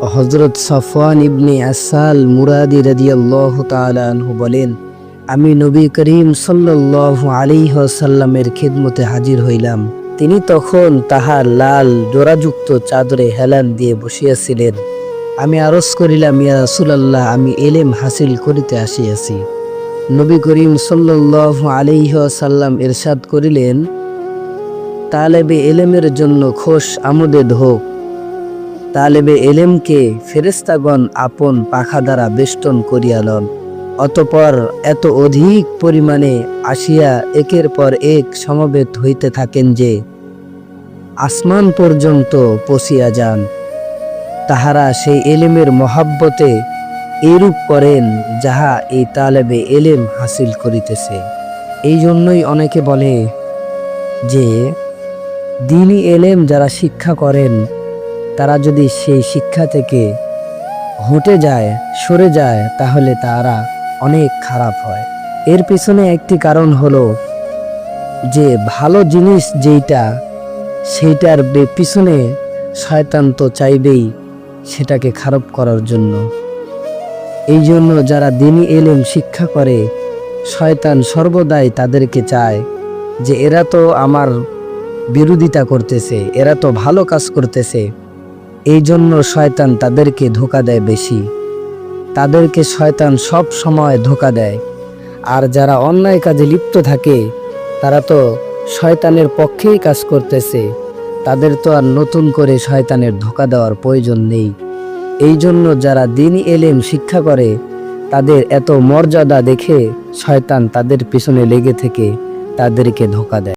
হজরত সফওয়ান ইবনে আসাল মুরাদি রাদিয়াল্লাহ তাআলা আনহু বলেন, আমি নবী করিম সাল্লাল্লাহু আলাইহি ওয়াসাল্লামের খিদমতে হাজির হইলাম। তিনি তখন তাহার লাল জোড়াযুক্ত চাদরে হেলান দিয়ে বসিয়াছিলেন। আমি আরজ করিলাম, ইয়া রাসূলুল্লাহ, আমি এলেম হাসিল করিতে আসিয়াছি। নবী করিম সাল্লাল্লাহু আলাইহি ওয়াসাল্লাম ইরশাদ করিলেন, তালেবে এলেমের জন্য খোশ আমোদে হোক তালেবে এলেমকে ফেরেস্তাগণ আপন পাখা দ্বারা বেষ্টন করিয়া লন। অতপর এত অধিক পরিমাণে আসিয়া একের পর এক সমবেত হইতে থাকেন যে, আসমান পর্যন্ত পৌঁছিয়া যান। তাহারা সেই এলেমের মহাব্বতে এরূপ করেন যাহা এই তালেবে এলেম হাসিল করিতেছে। এই জন্যই অনেকে বলে যে দিনই এলেম যারা শিক্ষা করেন তারা যদি সেই শিক্ষা থেকে হটে যায়, সরে যায়, তাহলে তারা অনেক খারাপ হয়। এর পিছনে একটি কারণ হলো যে ভালো জিনিস যেইটা, সেইটার পিছনে শয়তান তো চাইবেই সেটাকে খারাপ করার জন্য। এই জন্য যারা দিনী এলেম শিক্ষা করে, শয়তান সর্বদাই তাদেরকে চায় যে এরা তো আমার বিরোধিতা করতেছে, এরা তো ভালো কাজ করতেছে। এই জন্য শয়তান তাদেরকে ধোকা দেয় বেশি। তাদেরকে শয়তান সব সময় ধোকা দেয়। আর যারা অন্যায় কাজে লিপ্ত থাকে, তারা তো শয়তানের পক্ষেই কাজ করতেছে। তাদের তো আর নতুন করে শয়তানের ধোকা দেওয়ার প্রয়োজন নেই। এই জন্য যারা দিন এলেম শিক্ষা করে, তাদের এত মর্যাদা দেখে শয়তান তাদের পিছনে লেগে থেকে তাদেরকে ধোকা দেয়।